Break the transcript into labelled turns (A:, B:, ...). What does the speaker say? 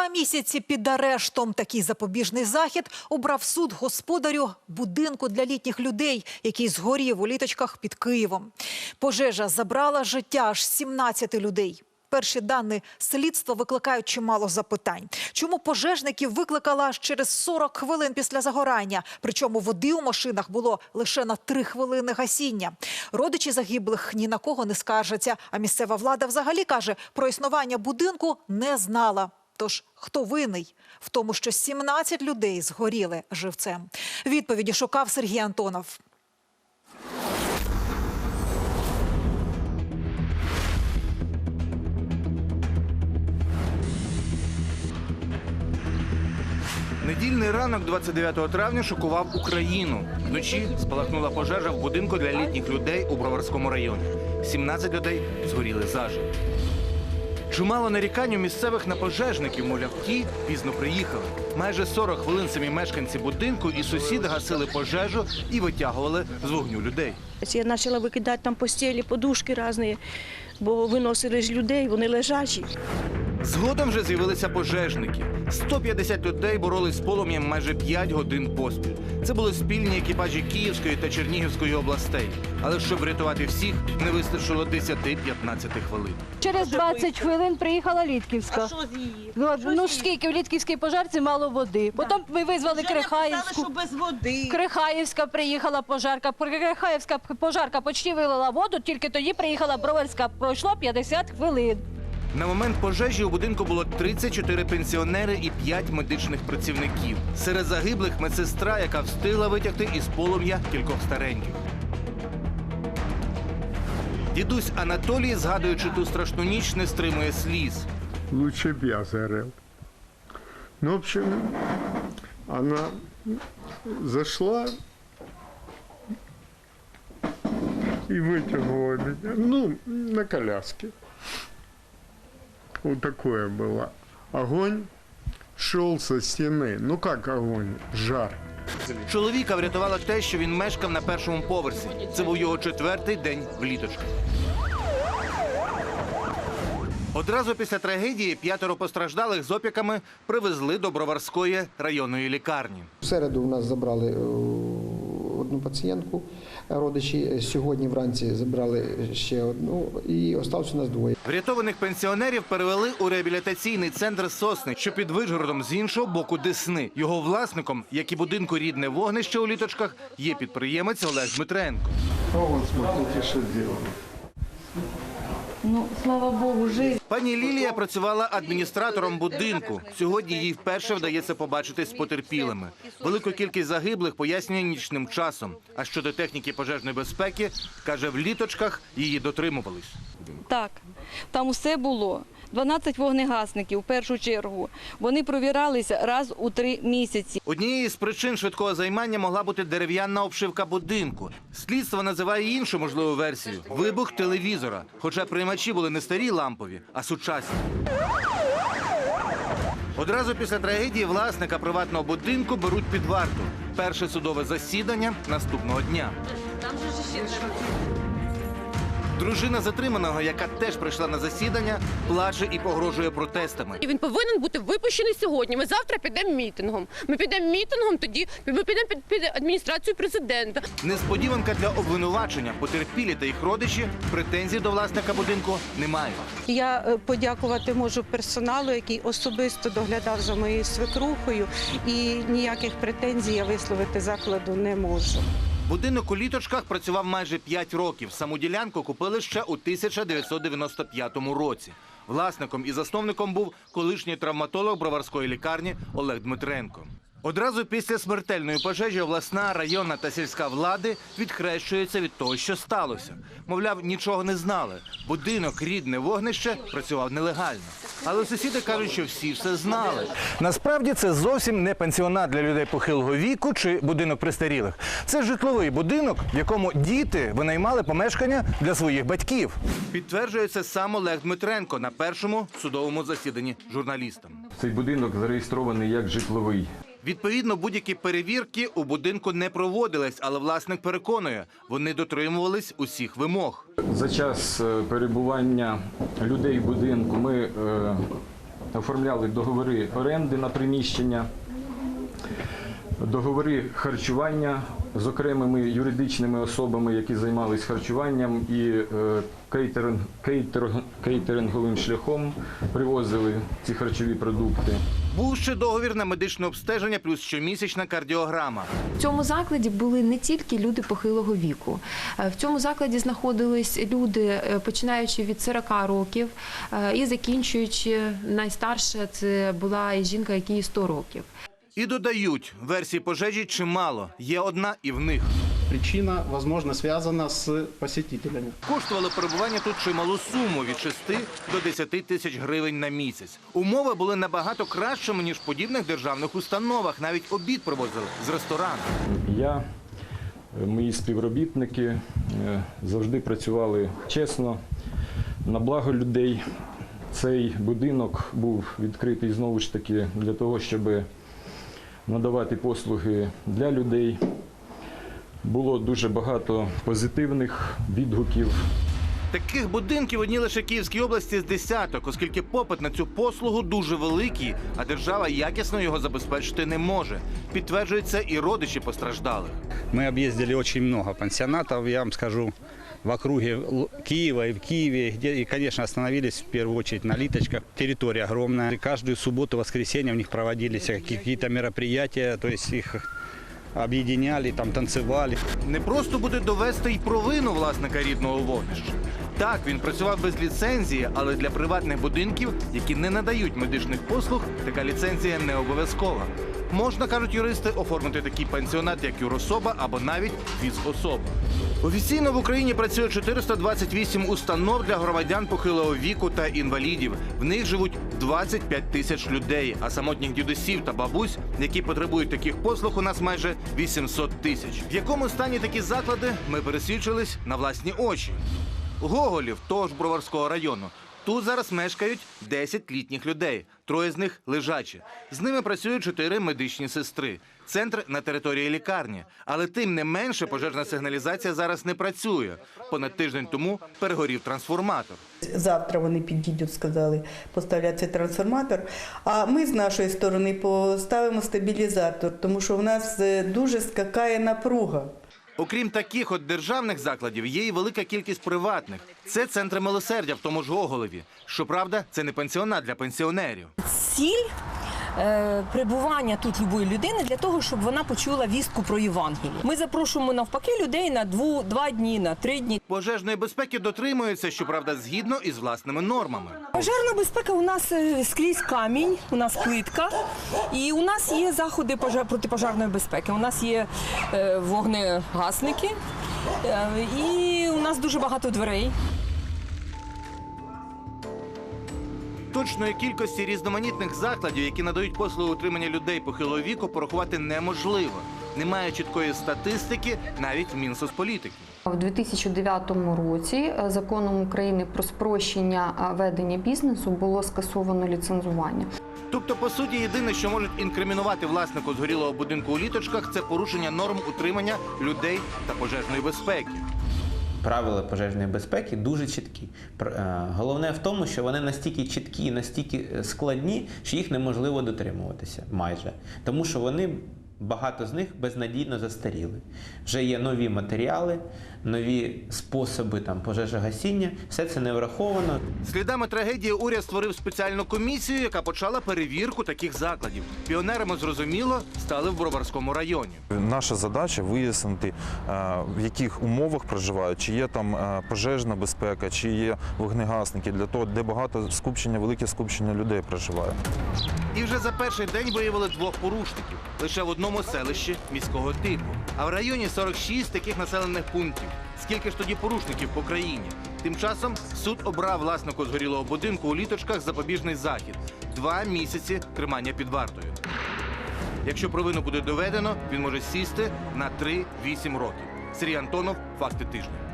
A: Два місяці під арештом такий запобіжний захід обрав суд господарю будинку для літніх людей, який згорів у літочках під Києвом. Пожежа забрала життя аж 17 людей. Перші дані слідства викликають чимало запитань. Чому пожежників викликала аж через 40 хвилин після загорання? Причому води у машинах було лише на 3 хвилини гасіння. Родичі загиблих ні на кого не скаржаться, а місцева влада взагалі каже, про існування будинку не знала. Тож хто винний в тому, що 17 людей згоріли живцем? Відповіді шукав Сергій Антонов.
B: Недільний ранок 29 травня шокував Україну. Вночі спалахнула пожежа в будинку для літніх людей у Броварському районі. 17 людей згоріли заживо. Чимало нарікань у місцевих на пожежників, мовляв, ті пізно приїхали. Майже 40 хвилин самі мешканці будинку і сусіди гасили пожежу і витягували з вогню людей.
C: Я почала викидати там постілі, подушки різні, бо виносили ж людей, вони лежачі.
B: Згодом вже з'явилися пожежники. 150 людей боролись з полум'ям майже 5 годин поспіль. Це були спільні екіпажі Київської та Чернігівської областей. Але щоб врятувати всіх, не вистачило 10-15 хвилин.
D: Через 20 хвилин приїхала Літківська.
C: що з її?
D: Ну, ну скільки в Літківській пожарці мало води. Потім ми визвали Крихаївську.
C: що без води.
D: Крихаївська приїхала пожарка. Крихаївська пожарка почти вилила воду, тільки тоді приїхала Броварська. Пройшло 50 хвилин.
B: На момент пожежі у будинку було 34 пенсіонери і 5 медичних працівників. Серед загиблих медсестра, яка встигла витягти із полум'я кількох стареньких. Дідусь Анатолій, згадуючи ту страшну ніч, не стримує сліз.
E: лучше б я зарыл. Ну, в общем, она зашла и вытянула меня, ну, на коляске. Вот такое было. Огонь шел со стены. Ну, как огонь? Жар.
B: Чоловіка врятувало те, що він мешкав на першому поверсі. Це був його четвертий день в літочках. Одразу після трагедії п'ятеро постраждалих з опіками привезли до Броварської районної лікарні.
F: В середу у нас забрали е, одну пацієнтку, родичі. Сьогодні вранці забрали ще одну і осталось у нас двоє.
B: Врятованих пенсіонерів перевели у реабілітаційний центр Сосни, що під Вижгородом з іншого боку Десни. Його власником, як і будинку рідне вогнище у літочках, є підприємець Олег Дмитренко.
E: Вот смотрите, що сделали.
D: Ну, слава Богу, жив.
B: Пані Лілія працювала адміністратором будинку. Сьогодні їй вперше вдається побачитись з потерпілими. Велику кількість загиблих пояснює нічним часом. А щодо техніки пожежної безпеки, каже, в літочках її дотримувались.
G: Так, там усе було. 12 вогнегасників в першу чергу. Вони провіралися раз у три місяці.
B: Однією з причин швидкого займання могла бути дерев'яна обшивка будинку. Слідство називає іншу можливу версію вибух телевізора. Хоча приймачі були не старі лампові, а сучасні. Одразу після трагедії власника приватного будинку беруть під варту. Перше судове засідання наступного дня. Дружина затриманого, яка теж прийшла на засідання, плаче і погрожує протестами.
H: І він повинен бути випущений сьогодні. Ми завтра підемо мітингом. Ми підемо мітингом, тоді ми підемо під, під адміністрацію президента.
B: Несподіванка для обвинувачення. Потерпілі та їх родичі претензій до власника будинку немає.
I: Я е, подякувати можу персоналу, який особисто доглядав за моєю свекрухою, і ніяких претензій я висловити закладу не можу.
B: Будинок у літочках працював майже 5 років. Саму ділянку купили ще у 1995 році. Власником і засновником був колишній травматолог броварської лікарні Олег Дмитренко. Одразу після смертельної пожежі обласна, районна та сільська влади відхрещуються від того, що сталося. Мовляв, нічого не знали. Будинок рідне вогнище працював нелегально. Але сусіди кажуть, що всі все знали. Насправді це зовсім не пенсіонат для людей похилого віку чи будинок престарілих. Це житловий будинок, в якому діти винаймали помешкання для своїх батьків. Підтверджує це сам Олег Дмитренко на першому судовому засіданні журналістам.
J: Цей будинок зареєстрований як житловий.
B: Відповідно, будь-які перевірки у будинку не проводились, але власник переконує, вони дотримувались усіх вимог.
J: За час е, перебування людей в будинку ми е, оформляли договори оренди на приміщення, договори харчування з окремими юридичними особами, які займалися харчуванням і е, кейтеринг, кейтеринг, кейтеринговим шляхом привозили ці харчові продукти.
B: Був ще договір на медичне обстеження плюс щомісячна кардіограма.
K: В цьому закладі були не тільки люди похилого віку. Е, В цьому закладі знаходились люди, е, починаючи від 40 років і закінчуючи найстарше, це була жінка, якій 100 років.
B: І додають, версій пожежі чимало. Є одна і в них.
L: Причина, возможно, связана с посетителями.
B: Коштувало перебування тут чималу суму від 6 до 10 тисяч гривень на місяць. Умови були набагато кращими, ніж в подібних державних установах. Навіть обід привозили з ресторану.
J: Я, е, мої співробітники е, завжди працювали чесно, на благо людей. Цей будинок був відкритий знову ж таки для того, щоб надавати послуги для людей. Було дуже багато позитивних відгуків.
B: Таких будинків в одній лише Київській області з десяток, оскільки попит на цю послугу дуже великий, а держава якісно його забезпечити не може. Підтверджують це і родичі постраждалих.
L: Мы объездили очень много пансионатов, я вам скажу, в округе Киева и в Киеве, где, и, конечно, остановились в первую очередь на Литочках. Территория огромная. И каждую субботу, воскресенье у них проводились какие-то мероприятия, то есть их объединяли, там танцевали.
B: Не просто буде довести й провину власника рідного вогнища. Так, він працював без ліцензії, але для приватних будинків, які не надають медичних послуг, така ліцензія не обов'язкова. Можна, кажуть юристи, оформити такий пансіонат як юрособа або навіть фізособа. Офіційно в Україні працює 428 установ для громадян похилого віку та інвалідів. В них живуть 25 тисяч людей, а самотніх дідусів та бабусь, які потребують таких послуг, у нас майже 800 тисяч. В якому стані такі заклади ми пересвідчились на власні очі. Гоголів, того ж Броварського району. Тут зараз мешкають 10 літніх людей. Троє з них лежачі. З ними працюють чотири медичні сестри. Центр на території лікарні. Але тим не менше пожежна сигналізація зараз не працює. Понад тиждень тому перегорів трансформатор.
M: Завтра вони підійдуть, сказали, поставлять цей трансформатор. А ми з нашої сторони поставимо стабілізатор, тому що в нас е, дуже скакає напруга.
B: Окрім таких от державних закладів, є і велика кількість приватних. Це центри милосердя в тому ж Гоголеві. Щоправда, це не пансіонат для пенсіонерів.
N: ціль е, перебування тут любої людини для того, щоб вона почула вістку про Євангеліє. Ми запрошуємо навпаки людей на дву, два дні, на три дні.
B: Пожежної безпеки дотримуються, щоправда, згідно із власними нормами.
N: Пожежна безпека у нас е, скрізь камінь, у нас плитка, і у нас є заходи пожар- протипожарної безпеки. У нас є е, вогнегасники, і у нас дуже багато дверей.
B: Точної кількості різноманітних закладів, які надають послуги утримання людей похилого віку, порахувати неможливо. Немає чіткої статистики навіть в Мінсоцполітики.
K: У 2009 році е, законом України про спрощення е, ведення бізнесу було скасовано ліцензування.
B: Тобто, по суті, єдине, що можуть інкримінувати власнику згорілого будинку у літочках, це порушення норм утримання людей та пожежної безпеки.
O: Правила пожежної безпеки дуже чіткі. Е, Головне в тому, що вони настільки чіткі, і настільки е, складні, що їх неможливо дотримуватися майже. Тому що вони багато з них безнадійно застаріли. Вже є нові матеріали, нові способи там пожежогасіння. Все це не враховано.
B: Слідами трагедії уряд створив спеціальну комісію, яка почала перевірку таких закладів. Піонерами зрозуміло стали в Броварському районі.
P: Наша задача вияснити, е, в яких умовах проживають, чи є там е, пожежна безпека, чи є вогнегасники, для того, де багато скупчення, велике скупчення людей проживає.
B: І вже за перший день виявили двох порушників лише в одному селищі міського типу. А в районі 46 таких населених пунктів. Скільки ж тоді порушників по країні? Тим часом суд обрав власнику згорілого будинку у літочках запобіжний захід два місяці тримання під вартою. Якщо провину буде доведено, він може сісти на 3-8 років. Сергій Антонов, факти тижня.